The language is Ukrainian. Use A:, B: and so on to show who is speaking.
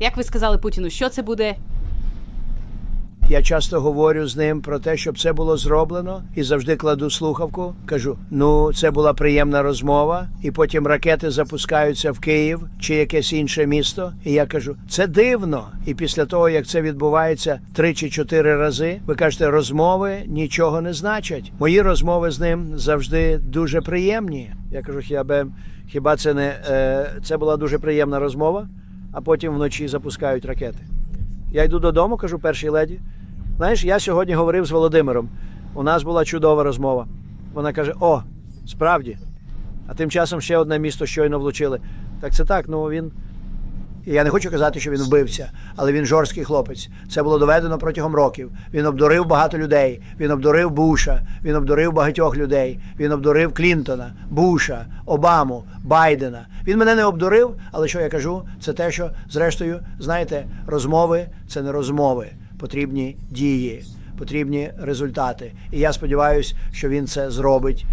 A: Як ви сказали Путіну, що це буде?
B: Я часто говорю з ним про те, щоб це було зроблено, і завжди кладу слухавку. Кажу: ну, це була приємна розмова, і потім ракети запускаються в Київ чи якесь інше місто. І я кажу, це дивно. І після того, як це відбувається три чи чотири рази, ви кажете, розмови нічого не значать. Мої розмови з ним завжди дуже приємні. Я кажу, хіба, хіба це не е, це була дуже приємна розмова, а потім вночі запускають ракети. Я йду додому, кажу першій леді. Знаєш, я сьогодні говорив з Володимиром. У нас була чудова розмова. Вона каже: О, справді. А тим часом ще одне місто щойно влучили. Так це так, ну він. Я не хочу казати, що він вбивця, але він жорсткий хлопець. Це було доведено протягом років. Він обдурив багато людей. Він обдурив Буша, він обдурив багатьох людей. Він обдурив Клінтона, Буша, Обаму, Байдена. Він мене не обдурив, але що я кажу, це те, що, зрештою, знаєте, розмови це не розмови, потрібні дії, потрібні результати. І я сподіваюся, що він це зробить